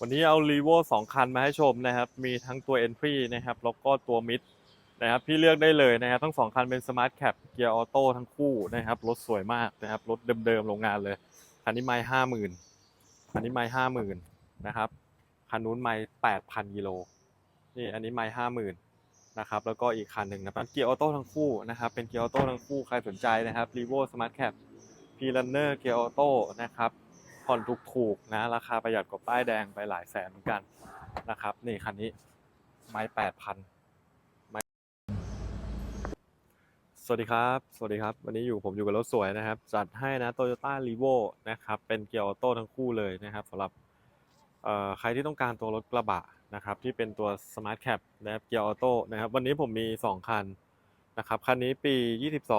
วันนี้เอา r ีโวสองคันมาให้ชมนะครับ มีทั้งตัว Entry นะครับ แล้วก็ตัว Mid นะครับ พี่เลือกได้เลยนะครับ ทั้งสองคันเป็น Smart Cap เกียร์ออโต้ทั้งคู่นะครับ รถสวยมากนะครับ รถเดิมๆโรงงานเลย คันนี้ไม่ห้าหมื่นคันนี้ไม่ห้าหมื่นนะครับ คันนู้นไม่แปดพันกิโล นี่อันนี้ไม่ห้าหมื่นนะครับ แล้วก็อีกคันหนึ่งนะครับเกียร์ออโต้ทั้งคู่นะครับ เป็นเกียร์ออโต้ทั้งคู่ ใครสนใจนะครับ r ีโว Smart Cap p r u n n e r เกียร์ออโต้นะครับ ผ่อนถูกๆนะ ราคาประหยัดกว่าป้ายแดงไปหลายแสนเหมือนกันนะครับ นี่คันนี้ไม้แปดพันสวัสดีครับ สวัสดีครับ วันนี้อยู่ผมอยู่กับรถสวยนะครับ จัดให้นะ Toyota r e v o นะครับ เป็นเกียร์ออโต้ทั้งคู่เลยนะครับสำหรับใครที่ต้องการตัวรถกระบะนะครับที่เป็นตัว Smart Cap นะครับเกียร์ออโต้นะครับ วันนี้ผมมี 2 คันนะครับ คันนี้ปี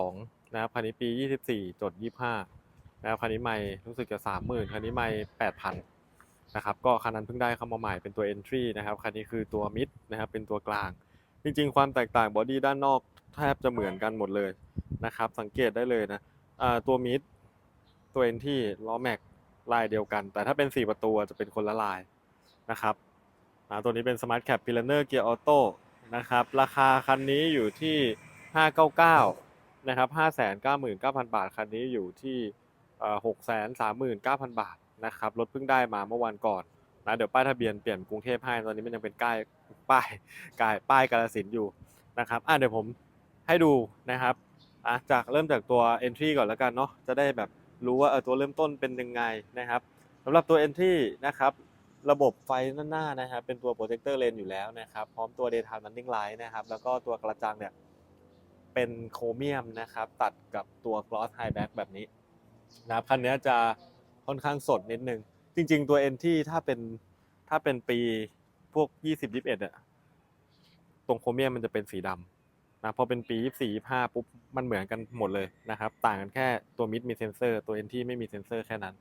22 นะครับ คันนี้ปี 24จด25 นะครับคันนี้ไม่รู้สึกจะสามหมื่นคันนี้ไม่แปดพันนะครับก็คันนั้นเพิ่งได้เข้ามาใหม่เป็นตัว entry นะครับคันนี้คือตัว mid นะครับเป็นตัวกลาง จริง ๆ ความแตกต่างบอดี้ด้านนอกแทบจะเหมือนกันหมดเลยนะครับสังเกตได้เลยนะตัว mid ตัว entry ล้อแม็กลายเดียวกัน แต่ถ้าเป็น 4 ประตูจะเป็นคนละลายนะครับตัวนี้เป็น smart cap p i l a n e r gear auto นะครับราคาคันนี้อยู่ที่ 599นะครับ599,000 บาทคันนี้อยู่ที่ หกแสนสามหมื่นเก้าพันบาทนะครับรถเพิ่งได้มาเมื่อวันก่อนนะเดี๋ยวป้ายทะเบียนเปลี่ยนกรุงเทพให้ตอนนี้มันยังเป็นป้ายป้ายป้ายป้ายกาลสินอยู่นะครับอะเดี๋ยวผมให้ดูนะครับอะจากเริ่มจากตัว entry ก่อนแล้วกันเนาะจะได้แบบรู้ว่าเออตัวเริ่มต้นเป็นยังไงนะครับสำหรับตัว entry นะครับระบบไฟหน้านะครับเป็นตัว protector lane อยู่แล้วนะครับพร้อมตัว daytime running light นะครับแล้วก็ตัวกระจังเนี่ยเป็นโครเมียมนะครับตัดกับตัว gloss high back แบบนี้ นะครับคันนี้จะค่อนข้างสดนิดนึง จริง ๆ ตัว NT ถ้าเป็นถ้าเป็นปีพวก 20 21อะตรงโครเมียมมันจะเป็นสีดำนะพอเป็นปี 24 25 ปุ๊บ มันเหมือนกันหมดเลยนะครับ ต่างกันแค่ตัวมิดมีเซนเซอร์ ตัว NT ไม่มีเซนเซอร์แค่นั้น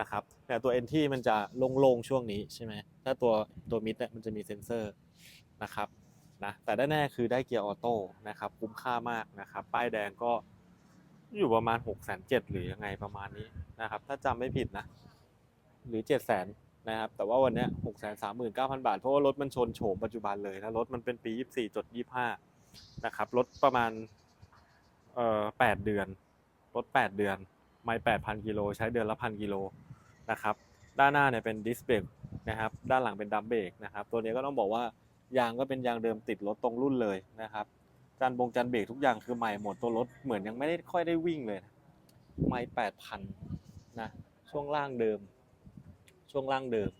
นะครับ แต่ตัว NT มันจะโล่งๆช่วงนี้ใช่ไหมถ้าตัวตัวมิดเนี่ยมันจะมีเซนเซอร์นะครับนะแต่ได้แน่คือได้เกียร์ออโต้นะครับ คุ้มค่ามากนะครับ ป้ายแดงก็ อยู่ประมาณ6กแสนเจ็ดหรือยังไงประมาณนี้นะครับ ถ้าจำไม่ผิดนะ หรือ7จ็ดแสนนะครับ แต่ว่าวันนี้หกแสนสามหมื่นเก้าพันบาท เพราะว่ารถมันชนโฉมปัจจุบันเลยนะรถมันเป็นปียี่สี่จดยี่ห้านะครับรถประมาณเอ่อแปดเดือนรถแปดเดือน ไม่แปดพันกิโลใช้เดือนละพันกิโลนะครับ ด้านหน้าเนี่ยเป็นดิสเบรกนะครับ ด้านหลังเป็นดัมเบรกนะครับ ตัวนี้ก็ต้องบอกว่ายางก็เป็นยางเดิมติดรถตรงรุ่นเลยนะครับ จานบงจานเบรกทุกอย่างคือใหม่หมดตัวรถเหมือนยังไม่ได้ค่อยได้วิ่งเลยนะไม่แปดพันนะช่วงล่างเดิม ช่วงล่างเดิม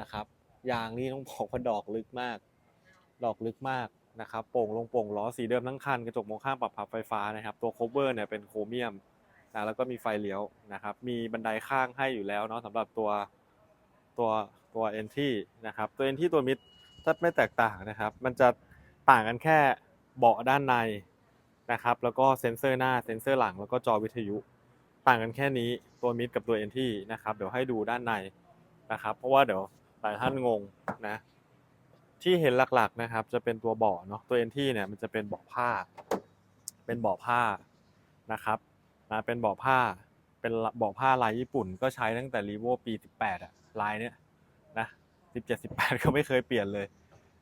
นะครับยางนี่ต้องบอกว่าดอกลึกมาก ดอกลึกมากนะครับโป่งลงโป่งล้อสีเดิมทั้งคันกระจกมองข้างปรับพับไฟฟ้านะครับ ตัวโคเวอร์เนี่ยเป็นโครเมียมนะแล้วก็มีไฟเลี้ยวนะครับ มีบันไดข้างให้อยู่แล้วเนาะสำหรับตัวตัวตัวเอนที่นะครับ ตัวเอนที่ตัวมิดถ้าไม่แตกต่างนะครับ มันจะต่างกันแค่ เบาะด้านในนะครับแล้วก็เซ็นเซอร์หน้าเซ็นเซอร์หลังแล้วก็จอวิทยุ ต่างกันแค่นี้ตัวมิดกับตัวเอ็นที่นะครับเดี๋ยวให้ดูด้านในนะครับเพราะว่าเดี๋ยวหลายท่านงงนะที่เห็นหลักๆนะครับจะเป็นตัวเบาะเนาะตัวเอ็นที่เนี่ยมันจะเป็นเบาะผ้า เป็นเบาะผ้านะครับนะเป็นเบาะผ้าเป็นเบาะผ้าลายญี่ปุ่น ก็ใช้ตั้งแต่รีโวปี 18อะลายเนี้ยนะ17 18 ก็ไม่เคยเปลี่ยนเลย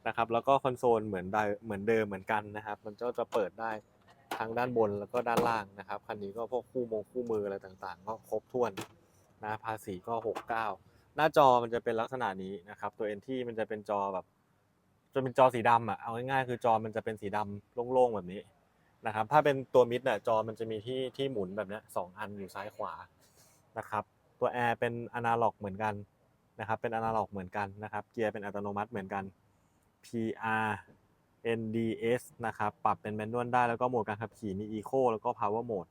นะครับ แล้วก็คอนโซลเหมือนได้เหมือนเดิมเหมือนกันนะครับ มันก็จะเปิดได้ทั้งด้านบนแล้วก็ด้านล่างนะครับ คันนี้ก็พวกคู่มงคู่มืออะไรต่างๆ ก็ครบถ้วนนะภาษีก็ 69 หน้าจอมันจะเป็นลักษณะนี้นะครับ ตัว NT มันจะเป็นจอแบบจะเป็นจอสีดำอะเอาง่ายๆคือจอมันจะเป็นสีดำโล่งๆแบบนี้นะครับ ถ้าเป็นตัวมิดเนี่ยจอมันจะมีที่ที่หมุนแบบนี้สองอันอยู่ซ้ายขวานะครับ ตัวแอร์เป็นอนาล็อกเหมือนกันนะครับ เป็นอนาล็อกเหมือนกันนะครับ เกียร์เป็นอัตโนมัติเหมือนกัน PR NDS นะครับ ปรับเป็นแมนนวลได้แล้วก็โหมดการขับขี่มี Eco แล้วก็ Power Mode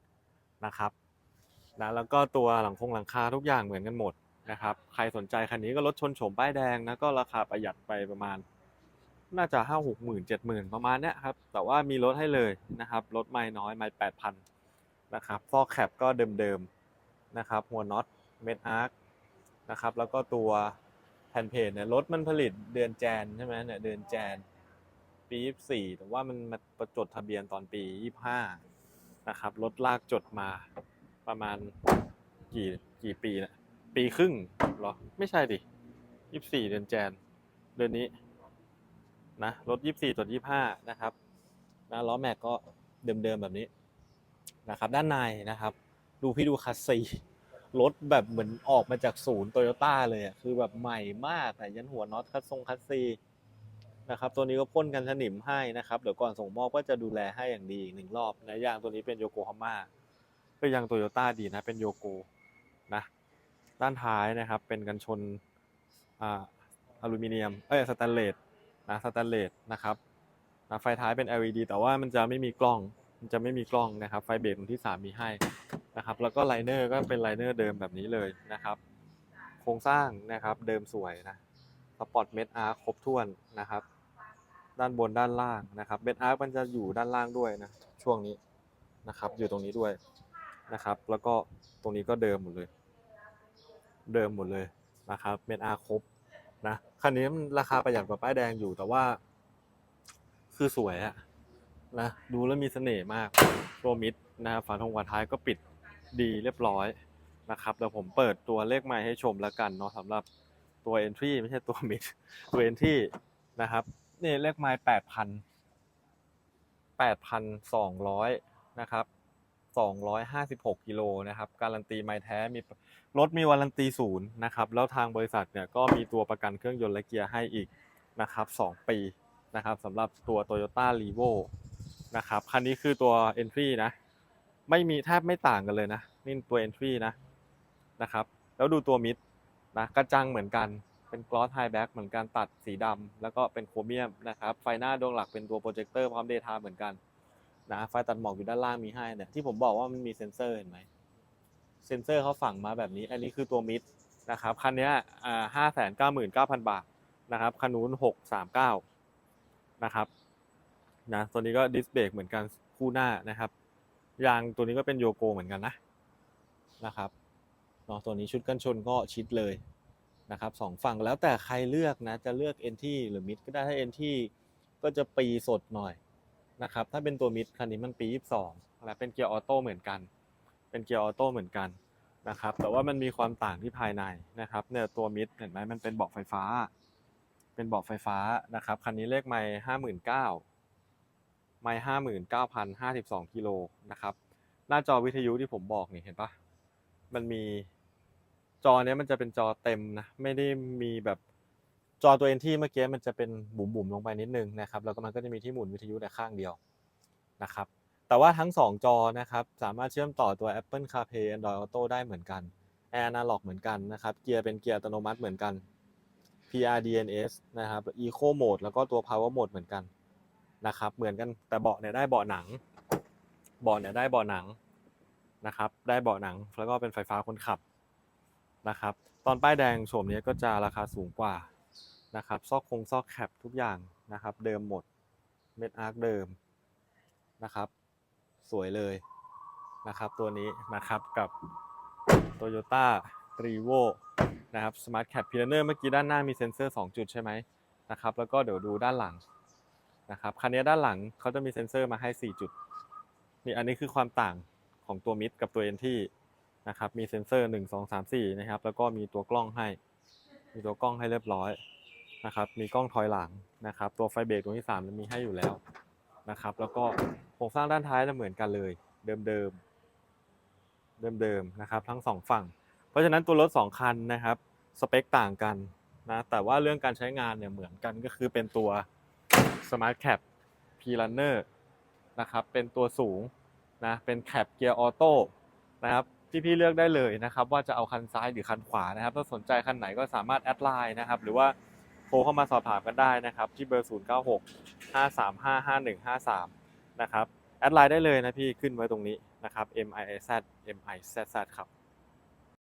นะครับนะแล้วก็ตัวหลังคงหลังคาทุกอย่างเหมือนกันหมดนะครับ ใครสนใจคันนี้ก็รถชนโฉมป้ายแดงนะ ก็ราคาประหยัดไปประมาณ น่าจะห้าหกหมื่นเจ็ดหมื่นประมาณเนี้ยครับ แต่ว่ามีรถให้เลยนะครับรถไม่น้อยไม่แปดพันนะครับฟอกแคปก็เดิมๆนะครับ หัวน็อตเม็ดอาร์คนะครับ แล้วก็ตัว แผ่นเพจเนี่ยรถมันผลิตเดือนแจนใช่ไหมเนี่ยเดือนแจน ปี24แต่ว่ามันมาประจดทะเบียนตอนปี25นะครับรถลากจดมาประมาณกี่กี่ปีนะปีครึ่งหรอ ไม่ใช่ดิยี่สี่เดือนแจน เดือนนี้นะรถยี่สี่จดยี่ห้านะครับนะล้อแม็กก็เดิมๆแบบนี้นะครับ ด้านในนะครับ ดูพี่ดูคัสซี รถแบบเหมือนออกมาจากศูนย์โตโยต้าเลยอะคือแบบใหม่มากแต่ยันหัวน็อตคัสซงคัสซีนะครับตัวนี้ก็พ่นกันสนิมให้นะครับเดี๋ยวก่อนส่งมอบก็จะดูแลให้อย่างดีอีกหนึ่งรอบนะยางตัวนี้เป็นโยโกฮาม่าก็ยางโตโยต้าดีนะเป็นโยโกนะด้านท้ายนะครับเป็นกันชนอ่าอลูมิเนียมเอ้ยสแตนเลสนะสแตนเลสนะครับนะไฟท้ายเป็น LED แต่ว่ามันจะไม่มีกล้อง จะไม่มีกล้องนะครับไฟเบรกตรงที่ 3 มีให้นะครับ แล้วก็ไลเนอร์ก็เป็นไลเนอร์เดิมแบบนี้เลยนะครับ โครงสร้างนะครับเดิมสวยนะสปอร์ตเมดอาร์ครบถ้วนนะครับ ด้านบนด้านล่างนะครับเมดอาร์มันจะอยู่ด้านล่างด้วยนะช่วงนี้นะครับ อยู่ตรงนี้ด้วยนะครับ แล้วก็ตรงนี้ก็เดิมหมดเลย เดิมหมดเลยนะครับเมดอาร์ครบนะคันนี้มันราคาประหยัดกว่าป้ายแดงอยู่แต่ว่า คือสวยอะ นะดูแล้วมีเสน่ห์มากโรมิดนะครับฝาทงฝาท้ายก็ปิดดีเรียบร้อยนะครับเดี๋ยวผมเปิดตัวเลขไม้ให้ชมแล้วกันเนาะสำหรับตัว Entry ไม่ใช่ตัวมิดตัว Entry นะครับนี่เลขไม้แปดพันแปดพันสองร้อยนะครับสองร้อยห้าสิบหกกิโลนะครับ การันตีไม้แท้มีรถมีวารันตีศูนย์นะครับ แล้วทางบริษัทเนี่ยก็มีตัวประกันเครื่องยนต์และเกียร์ให้อีกนะครับสองปีนะครับสำหรับตัว Toyota r e v o นะครับ คันนี้คือตัว Entry นะ ไม่มีแทบไม่ต่างกันเลยนะ นี่ตัว Entry นะนะครับ แล้วดูตัวมิดนะกระจังเหมือนกันเป็น Gloss High Back เหมือนกันตัดสีดำแล้วก็เป็นโครเมียมนะครับไฟหน้าดวงหลักเป็นตัวโปรเจคเตอร์พร้อม Daytime เหมือนกันนะไฟตัดหมอกอยู่ด้านล่างมีให้เนี่ยที่ผมบอกว่ามันมีเซ็นเซอร์เห็นไหมเซ็นเซอร์เขาฝังมาแบบนี้ อันนี้คือตัวมิดนะครับคันนี้ห้าแสนเก้าหมื่นเก้าพันบาทนะครับคันนู้นหกสามเก้านะครับ นะตัวนี้ก็ดิสเบรกเหมือนกันคู่หน้านะครับ ยางตัวนี้ก็เป็นโยโกเหมือนกันนะนะครับเนาะตัวนี้ชุดกันชนก็ชิดเลยนะครับสองฝั่งแล้วแต่ใครเลือกนะจะเลือกเอ็นที่หรือมิดก็ได้ถ้าเอ็นที่ก็จะปีสดหน่อยนะครับถ้าเป็นตัวมิดคันนี้มันปี 22 และเป็นเกียร์ออโต้เหมือนกัน เป็นเกียร์ออโต้เหมือนกันนะครับแต่ว่ามันมีความต่างที่ภายในนะครับเนี่ยตัวมิดเห็นไหมมันเป็นเบาะไฟฟ้า เป็นเบาะไฟฟ้านะครับคันนี้เลขไม่ห้าหมื่นเก้า ไม่ห้าหมื่นเก้าพันห้าสิบสองกิโลนะครับ หน้าจอวิทยุที่ผมบอกนี่เห็นปะมันมีจอเนี้ยมันจะเป็นจอเต็มนะ ไม่ได้มีแบบจอตัวเองที่เมื่อกี้มันจะเป็นบุ๋มๆลงไปนิดนึงนะครับแล้วก็มันก็จะมีที่หมุนวิทยุแต่ข้างเดียวนะครับ แต่ว่าทั้ง 2 จอนะครับ สามารถเชื่อมต่อตัว Apple CarPlay Android Auto ได้เหมือนกัน Air Analog เหมือนกันนะครับ เกียร์เป็นเกียร์อัตโนมัติเหมือนกัน PRDNS นะครับ Eco Mode แล้วก็ตัว Power Mode เหมือนกัน นะครับเหมือนกันแต่เบาะเนี่ยได้เบาะหนังเบาะเนี่ยได้เบาะหนังนะครับ ได้เบาะหนังแล้วก็เป็นไฟฟ้าคนขับนะครับ ตอนป้ายแดงโฉมนี้ก็จะราคาสูงกว่านะครับ ซอกคงซอกแคปทุกอย่างนะครับ เดิมหมดเม็ดอาร์คเดิมนะครับ สวยเลยนะครับ ตัวนี้นะครับกับ Toyota r e v o นะครับ Smart Cap p i l l a r เมื่อกี้ด้านหน้ามีเซ็นเซอร์ 2 จุดใช่ไหมนะครับ แล้วก็เดี๋ยวดูด้านหลัง นะครับคันนี้ด้านหลังเขาจะมีเซ็นเซอร์มาให้ 4 จุดนี่อันนี้คือความต่างของตัวมิดกับตัวเอนที่นะครับมีเซ็นเซอร์ 1 2 3 4นะครับแล้วก็มีตัวกล้องให้ มีตัวกล้องให้เรียบร้อยนะครับมีกล้องถอยหลังนะครับตัวไฟเบรกตัวที่3มันมีให้อยู่แล้วนะครับแล้วก็โครงสร้างด้านท้ายจะเหมือนกันเลย เดิมเดิมเดิมเดิมนะครับทั้งสองฝั่ง เพราะฉะนั้นตัวรถ 2 คันนะครับสเปคต่างกันนะแต่ว่าเรื่องการใช้งานเนี่ยเหมือนกันก็คือเป็นตัว Smart Cap P Runner นะครับเป็นตัวสูงนะเป็นแคปเกียร์ออโต้นะครับพี่ๆเลือกได้เลยนะครับว่าจะเอาคันซ้ายหรือคันขวานะครับ ถ้าสนใจคันไหนก็สามารถแอดไลน์นะครับ หรือว่าโทรเข้ามาสอบถามกันได้นะครับ ที่เบอร์ 096 535 5153 นะครับ แอดไลน์ได้เลยนะพี่ขึ้นไว้ตรงนี้นะครับ M I Z M I Z Z ครับ